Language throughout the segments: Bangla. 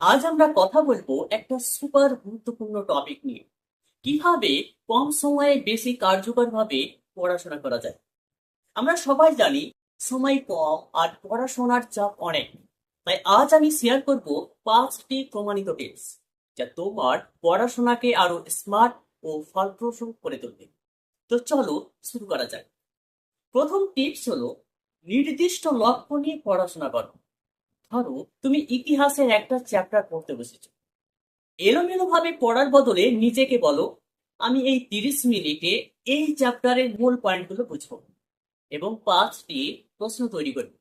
আজ আমরা কথা বলব একটা সুপার গুরুত্বপূর্ণ টপিক নিয়ে। কীভাবে কম সময়ে বেশি কার্যকরভাবে পড়াশোনা করা যায়? আমরা সবাই জানি সময় কম আর পড়াশোনার চাপ অনেক। তাই আজ আমি শেয়ার করব পাঁচটি প্রমাণিত টিপস যা তোমার পড়াশোনাকে আরও স্মার্ট ও ফলপ্রসূ করে তুলবে। তো চলো শুরু করা যাক। প্রথম টিপস হলো, নির্দিষ্ট লক্ষ্য নিয়ে পড়াশোনা করো। ধরো, তুমি ইতিহাসের একটা চ্যাপ্টার পড়তে বসেছো। এলোমেলো ভাবে পড়ার বদলে নিজেকে বলো, আমি এই তিরিশ মিনিটে এই চ্যাপ্টারের মূল পয়েন্টগুলো বুঝব এবং পাঁচটি প্রশ্ন তৈরি করবে।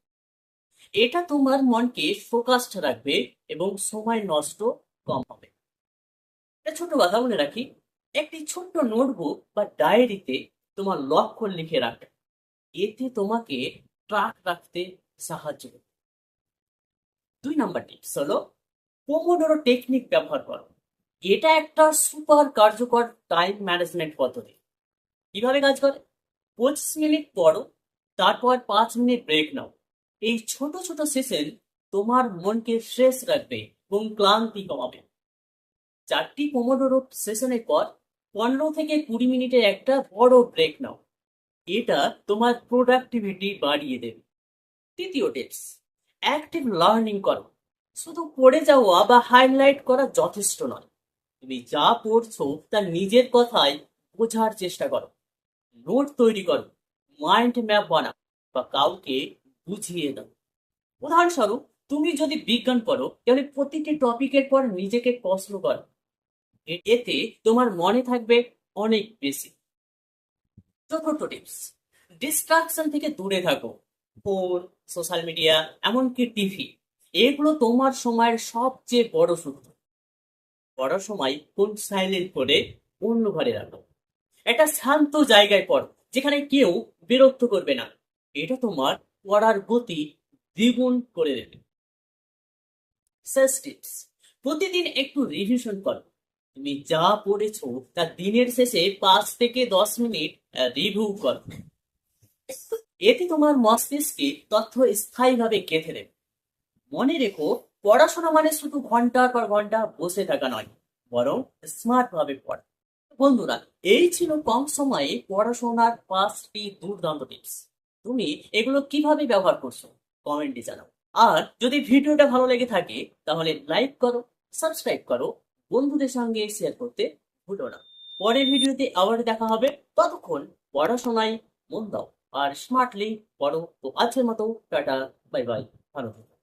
এটা তোমার মনকে ফোকাসড রাখবে এবং সময় নষ্ট কম হবে। ছোট কথা মনে রাখি, একটি ছোট্ট নোটবুক বা ডায়েরিতে তোমার লক্ষ্য লিখে রাখবে। এতে তোমাকে ট্রাক রাখতে সাহায্য করবে। দুই নাম্বার টিপস হলো পোমোডোরো টেকনিক ব্যবহার করো। এটা একটা সুপার কার্যকর টাইম ম্যানেজমেন্ট পদ্ধতি। কীভাবে কাজ করে? পঁচিশ মিনিট পড়ো, তারপর পাঁচ মিনিট ব্রেক নাও। এই ছোট ছোট সেশন তোমার মনকে ফ্রেশ রাখবে এবং ক্লান্তি কমাবে। চারটি পোমোডোরো সেশনের পর পনেরো থেকে কুড়ি মিনিটের একটা বড় ব্রেক নাও। এটা তোমার প্রোডাক্টিভিটি বাড়িয়ে দেবে। তৃতীয় টিপস অ্যাক্টিভ লার্নিং করো। শুধু পড়ে যাওয়া বা হাইলাইট করা যথেষ্ট নয়। তুমি যা পড়ছো তা নিজের কথায় বোঝার চেষ্টা করো। নোট তৈরি করো মাইন্ড ম্যাপ বানাও বা কাউকে বুঝিয়ে দাও। উদাহরণস্বরূপ, তুমি যদি বিজ্ঞান পড়ো, তাহলে প্রতিটি টপিকের পর নিজেকে প্রশ্ন করো। এতে তোমার মনে থাকবে অনেক বেশি। চতুর্থ টিপস ডিস্ট্রাকশন থেকে দূরে থাকো। ফোন সোশ্যাল মিডিয়া এমনকি টিভি এগুলো তোমার সময়ের সবচেয়ে বড় শত্রু পড়ার সময় ফোন সাইলেন্ট করে অন্য ঘরে রাখো। একটা শান্ত জায়গায় পড়ো, যেখানে কেউ বিরক্ত করবে না। এটা তোমার পড়ার গতি দ্বিগুণ করে দেবে। প্রতিদিন একটু রিভিশন করো। তুমি যা পড়েছো তা দিনের শেষে পাঁচ থেকে দশ মিনিট রিভিউ করো। এতে তোমার মস্তিষ্কে তথ্য স্থায়ীভাবে গেঁথে দেবে। মনে রেখো, পড়াশোনা মানে শুধু ঘণ্টার পর ঘণ্টা বসে থাকা নয়, বরং স্মার্ট ভাবে পড়া। বন্ধুরা, এই ছিল কম সময়ে পড়াশোনার পাঁচটি দুর্দান্ত টিপস তুমি এগুলো কীভাবে ব্যবহার করছ কমেন্টে জানাও। আর যদি ভিডিওটা ভালো লেগে থাকে, তাহলে লাইক করো সাবস্ক্রাইব করো, বন্ধুদের সঙ্গে শেয়ার করতে ভুলো না। পরের ভিডিওতে আবার দেখা হবে। ততক্ষণ পড়াশোনায় মন দাও। আর স্মার্টলি পড়ো তো আজকের মতো টাটা বাই বাই ভালো থেকো